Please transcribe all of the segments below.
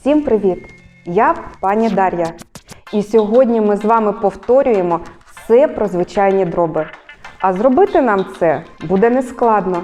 Всім привіт! Я пані Дар'я. І сьогодні ми з вами повторюємо все про звичайні дроби. А зробити нам це буде нескладно,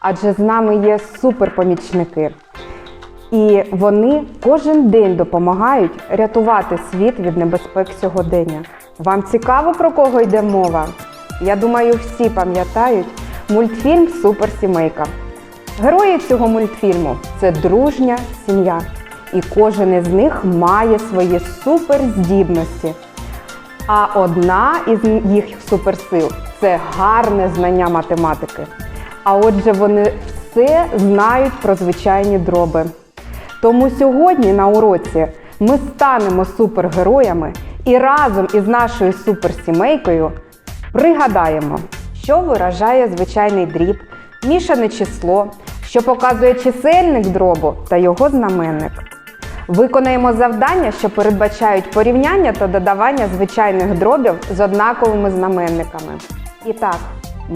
адже з нами є суперпомічники. І вони кожен день допомагають рятувати світ від небезпек сьогодення. Вам цікаво про кого йде мова? Я думаю, всі пам'ятають мультфільм Суперсімейка. Герої цього мультфільму це дружня сім'я. І кожен із них має свої суперздібності. А одна із їх суперсил це гарне знання математики. А отже, вони все знають про звичайні дроби. Тому сьогодні на уроці ми станемо супергероями і разом із нашою суперсімейкою пригадаємо, що виражає звичайний дріб, мішане число, що показує чисельник дробу та його знаменник. Виконаємо завдання, що передбачають порівняння та додавання звичайних дробів з однаковими знаменниками. І так,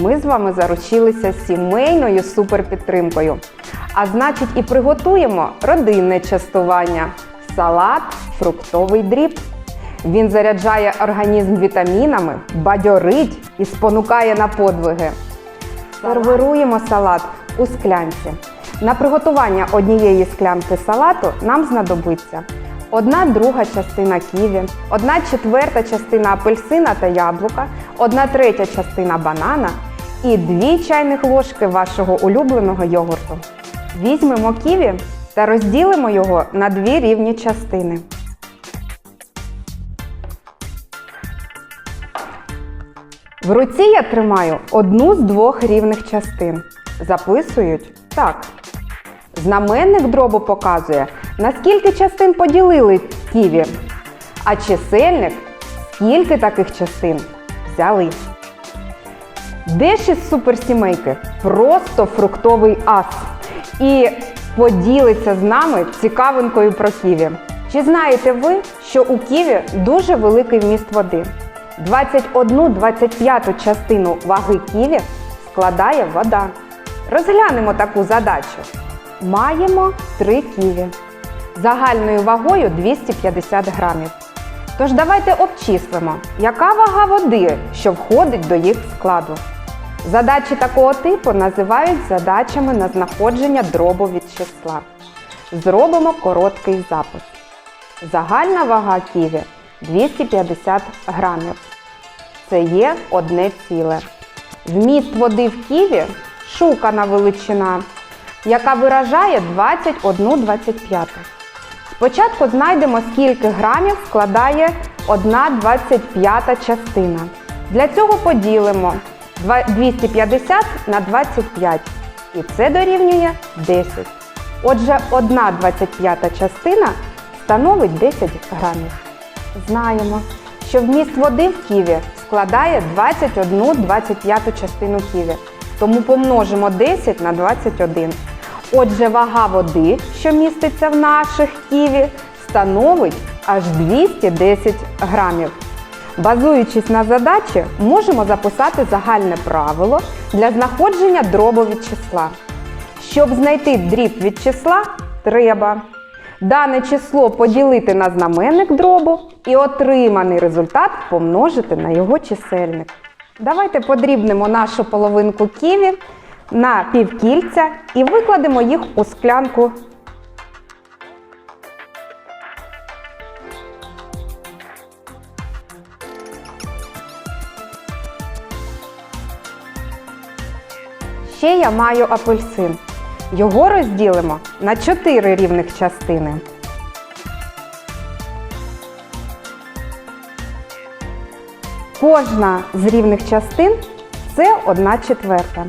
ми з вами заручилися сімейною суперпідтримкою. А значить, і приготуємо родинне частування салат, фруктовий дріб. Він заряджає організм вітамінами, бадьорить і спонукає на подвиги. Сервируємо салат у склянці. На приготування однієї склянки салату нам знадобиться одна друга частина ківі, одна четверта частина апельсина та яблука, одна третя частина банана і дві чайних ложки вашого улюбленого йогурту. Візьмемо ківі та розділимо його на дві рівні частини. В руці я тримаю одну з двох рівних частин. Записують так. Знаменник дробу показує, наскільки частин поділили ківі, а чисельник скільки таких частин взяли. Де ж із суперсімейки? Просто фруктовий ас. І поділиться з нами цікавинкою про ківі. Чи знаєте ви, що у ківі дуже великий вміст води? 21-25 частину ваги ківі складає вода. Розглянемо таку задачу. Маємо 3 ківі загальною вагою 250 грамів. Тож давайте обчислимо, яка вага води, що входить до їх складу. Задачі такого типу називають задачами на знаходження дробу від числа. Зробимо короткий запис. Загальна вага ківі 250 грамів. Це є одне ціле. Вміст води в ківі шукана величина, яка виражає 21,25. Спочатку знайдемо, скільки грамів складає 1,25 частина. Для цього поділимо 250 на 25. І це дорівнює 10. Отже, 1,25 частина становить 10 грамів. Знаємо, що вміст води в ківі складає 21,25 частину ківі. Тому помножимо 10 на 21. Отже, вага води, що міститься в наших ківі, становить аж 210 грамів. Базуючись на задачі, можемо записати загальне правило для знаходження дробу від числа. Щоб знайти дріб від числа, треба дане число поділити на знаменник дробу і отриманий результат помножити на його чисельник. Давайте подрібнемо нашу половинку ківі на півкільця і викладемо їх у склянку. Ще я маю апельсин. Його розділимо на 4 рівних частини. Кожна з рівних частин це 1 четверта.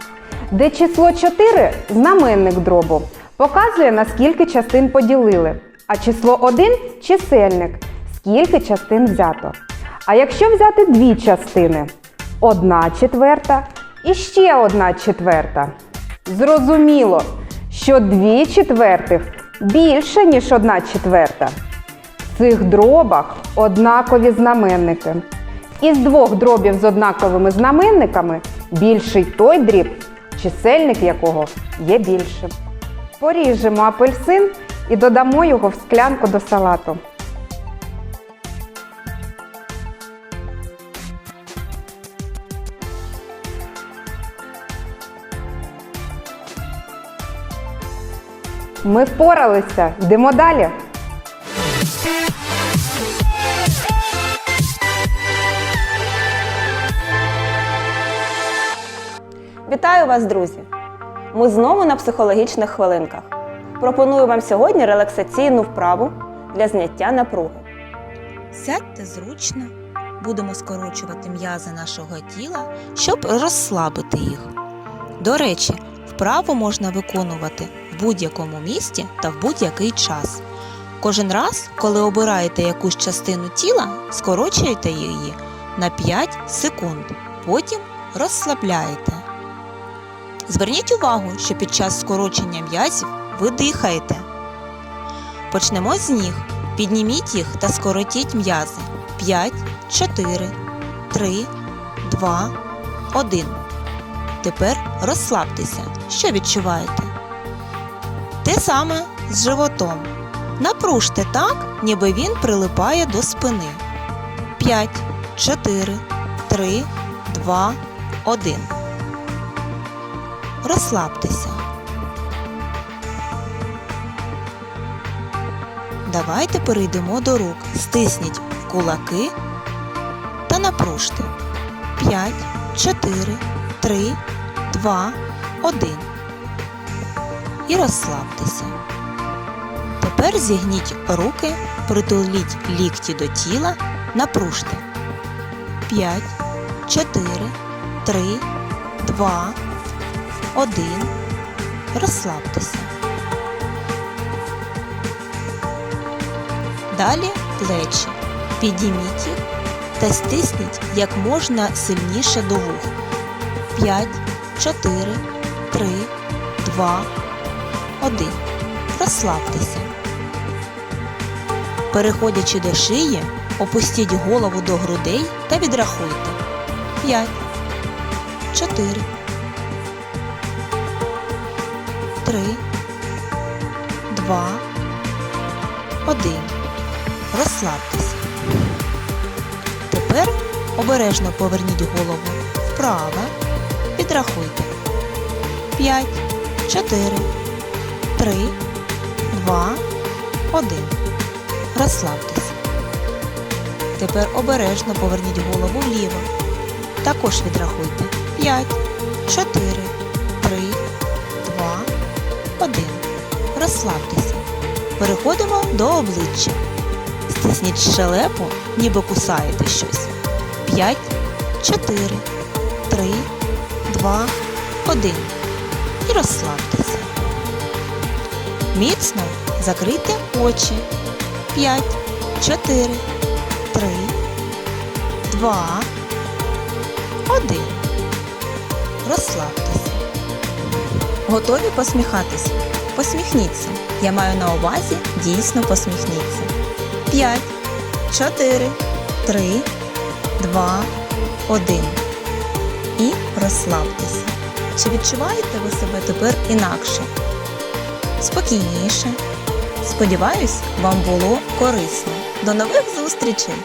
Де число 4 знаменник дробу показує, на скільки частин поділили. А число 1 чисельник, скільки частин взято. А якщо взяти дві частини 1 четверта і ще 1 четверта. Зрозуміло, що 2 четвертих більше, ніж 1 четверта. В цих дробах однакові знаменники. Із двох дробів з однаковими знаменниками більший той дріб, чисельник якого є більшим. Поріжемо апельсин і додамо його в склянку до салату. Ми впоралися. Йдемо далі. Вітаю вас, друзі! Ми знову на психологічних хвилинках. Пропоную вам сьогодні релаксаційну вправу для зняття напруги. Сядьте зручно, будемо скорочувати м'язи нашого тіла, щоб розслабити їх. До речі, вправу можна виконувати в будь-якому місці та в будь-який час. Кожен раз, коли обираєте якусь частину тіла, скорочуєте її на 5 секунд, потім розслабляєте. Зверніть увагу, що під час скорочення м'язів ви дихаєте. Почнемо з ніг. Підніміть їх та скоротіть м'язи. 5, 4, 3, 2, 1. Тепер розслабтеся. Що відчуваєте? Те саме з животом. Напружте так, ніби він прилипає до спини. 5, 4, 3, 2, 1. Розслабтеся. Давайте перейдемо до рук. Стисніть в кулаки та напружте. 5, 4, 3, 2, 1. І розслабтеся. Тепер зігніть руки, притуліть лікті до тіла, напружте. 5, 4, 3, 2, 1. Розслабтеся. Далі плечі. Підійміть їх та стисніть як можна сильніше до вух. 5, 4, 3, 2, 1. Розслабтеся. Переходячи до шиї, опустіть голову до грудей та відрахуйте. 5, 4, 3, 2, 1. Розслабтеся. Тепер обережно поверніть голову вправо. Підрахуйте. 5, 4, 3, 2, 1. Розслабтеся. Тепер обережно поверніть голову вліво. Також відрахуйте. 5, 4, 3, 2, 1. Розслабтеся. Переходимо до обличчя. Стисніть щелепу, ніби кусаєте щось. 5, 4, 3, 2, 1. І розслабтеся. Міцно закрийте очі. 5, 4, 3, 2, 1. Розслабтеся. Готові посміхатись? Посміхніться. Я маю на увазі дійсно посміхніться. 5, 4, 3, 2, 1. І розслабтеся. Чи відчуваєте ви себе тепер інакше? Спокійніше. Сподіваюсь, вам було корисно. До нових зустрічей!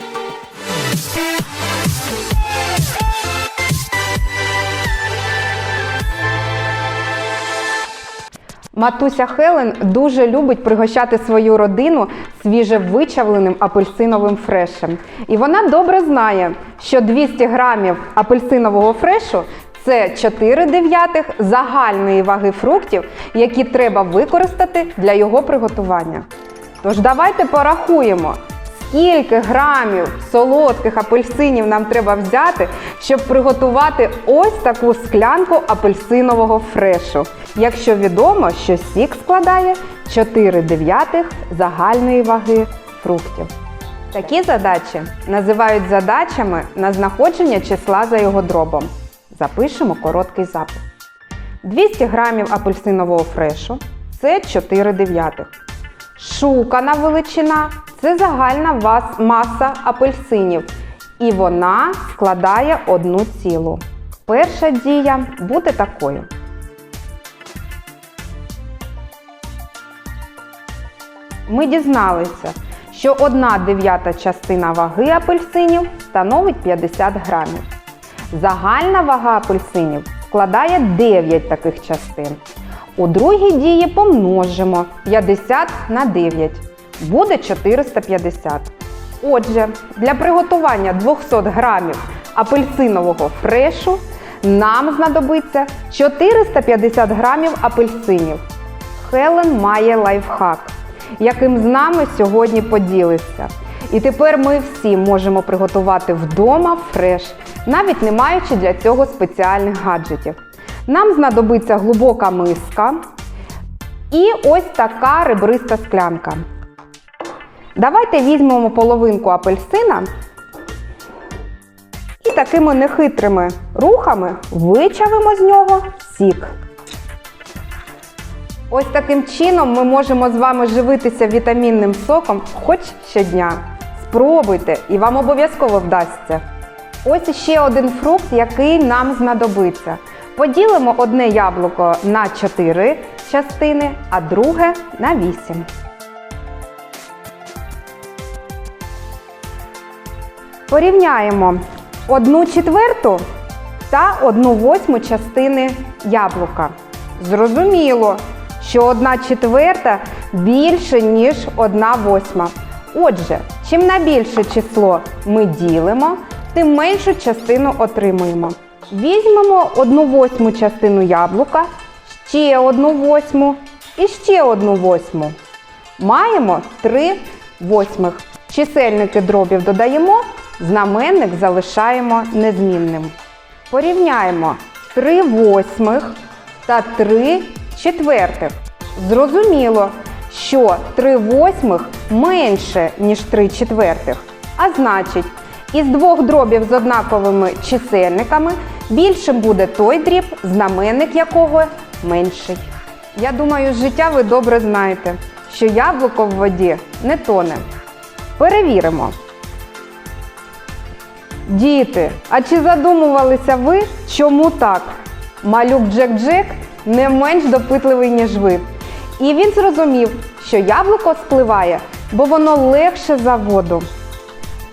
Матуся Хелен дуже любить пригощати свою родину свіже вичавленим апельсиновим фрешем. І вона добре знає, що 200 грамів апельсинового фрешу це 4 дев'ятих загальної ваги фруктів, які треба використати для його приготування. Тож давайте порахуємо, скільки грамів солодких апельсинів нам треба взяти, щоб приготувати ось таку склянку апельсинового фрешу. Якщо відомо, що сік складає 4 дев'ятих загальної ваги фруктів. Такі задачі називають задачами на знаходження числа за його дробом. Запишемо короткий запис. 200 грамів апельсинового фрешу це 4 дев'ятих. Шукана величина це загальна маса апельсинів, і вона складає одну цілу. Перша дія буде такою. ми дізналися, що 1 дев'ята частина ваги апельсинів становить 50 грамів. Загальна вага апельсинів складає 9 таких частин. У другій дії помножимо 50 на 9. Буде 450. Отже, для приготування 200 грамів апельсинового фрешу нам знадобиться 450 грамів апельсинів. Хелен має лайфхак, яким з нами сьогодні поділиться. І тепер ми всі можемо приготувати вдома фреш, навіть не маючи для цього спеціальних гаджетів. Нам знадобиться глибока миска і ось така ребриста склянка. Давайте візьмемо половинку апельсина і такими нехитрими рухами вичавимо з нього сік. Ось таким чином ми можемо з вами живитися вітамінним соком хоч щодня. Спробуйте і вам обов'язково вдасться. Ось ще один фрукт, який нам знадобиться. Поділимо одне яблуко на 4 частини, а друге на 8. Порівняємо 1 четверту та 1 восьму частини яблука. Зрозуміло, що 1 четверта більше, ніж 1 восьма. Отже, чим на більше число ми ділимо, тим меншу частину отримуємо. Візьмемо 1 восьму частину яблука, ще 1 восьму і ще 1 восьму. Маємо 3 восьмих. Чисельники дробів додаємо, знаменник залишаємо незмінним. Порівняємо 3 восьмих та 3 четвертих. Зрозуміло, що 3 восьмих менше, ніж 3 четвертих. А значить, із двох дробів з однаковими чисельниками більшим буде той дріб, знаменник якого менший. Я думаю, з життя ви добре знаєте, що яблуко в воді не тоне. Перевіримо. Діти, а чи задумувалися ви, чому так? Малюк Джек-Джек не менш допитливий, ніж ви. І він зрозумів, що яблуко спливає, бо воно легше за воду.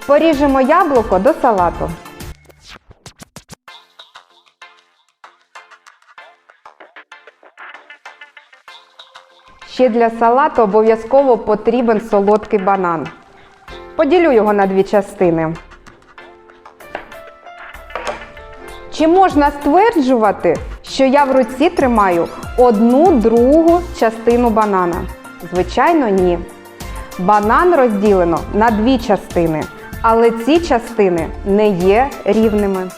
Поріжемо яблуко до салату. Ще для салату обов'язково потрібен солодкий банан. Поділю його на дві частини. Чи можна стверджувати, що я в руці тримаю одну другу частину банана? Звичайно, ні. Банан розділено на дві частини, але ці частини не є рівними.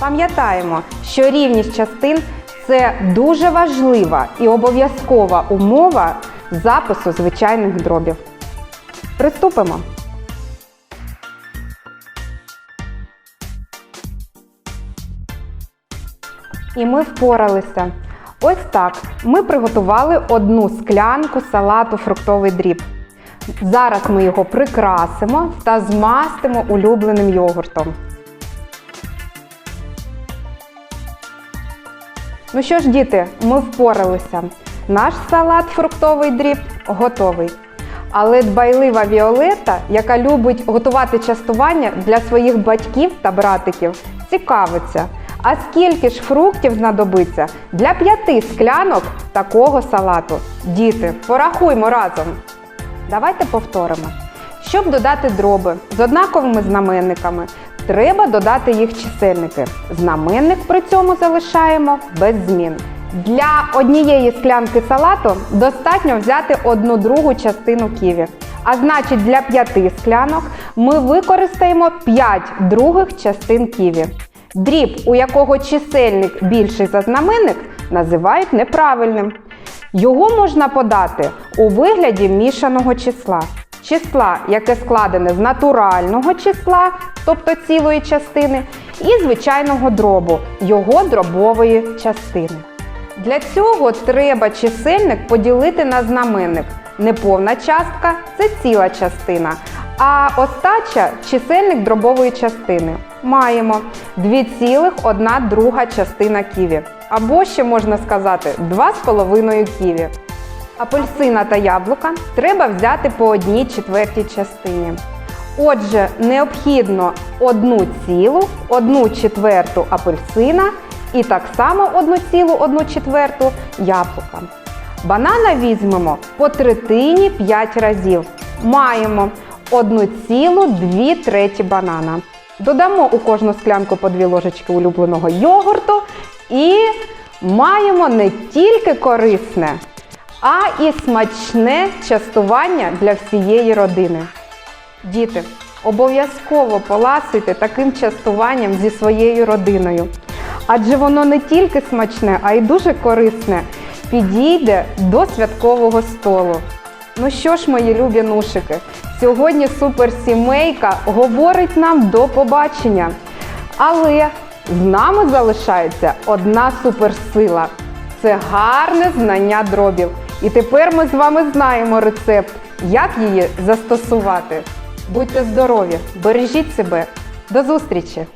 Пам'ятаємо, що рівність частин це дуже важлива і обов'язкова умова запису звичайних дробів. Приступимо. І ми впоралися. Ось так. Ми приготували одну склянку салату фруктовий дріб. Зараз ми його прикрасимо та змастимо улюбленим йогуртом. Ну що ж, діти, ми впоралися. Наш салат фруктовий дріб готовий. Але дбайлива Віолета, яка любить готувати частування для своїх батьків та братиків, цікавиться. А скільки ж фруктів знадобиться для п'яти склянок такого салату? Діти, порахуймо разом. Давайте повторимо. Щоб додати дроби з однаковими знаменниками, треба додати їх чисельники. Знаменник при цьому залишаємо без змін. Для однієї склянки салату достатньо взяти одну другу частину ківі. А значить, для п'яти склянок ми використаємо 5 других частин ківі. Дріб, у якого чисельник більший за знаменник, називають неправильним. Його можна подати у вигляді мішаного числа. Числа, яке складене з натурального числа, тобто цілої частини, і звичайного дробу, його дробової частини. Для цього треба чисельник поділити на знаменник. Неповна частка це ціла частина, а остача чисельник дробової частини. Маємо 2,1 друга частина ківі. Або ще можна сказати 2,5 ківі. Апельсина та яблука треба взяти по одній четвертій частині. Отже, необхідно одну цілу, одну четверту апельсина і так само одну цілу, одну четверту яблука. Банана візьмемо по третині 5 разів. Маємо одну цілу 2 треті банана. Додамо у кожну склянку по 2 ложечки улюбленого йогурту і маємо не тільки корисне, а і смачне частування для всієї родини. Діти, обов'язково поласуйте таким частуванням зі своєю родиною. Адже воно не тільки смачне, а й дуже корисне. Підійде до святкового столу. Ну що ж, мої любі нушики, сьогодні суперсімейка говорить нам до побачення. Але з нами залишається одна суперсила це гарне знання дробів. І тепер ми з вами знаємо рецепт, як її застосувати. Будьте здорові, бережіть себе. До зустрічі!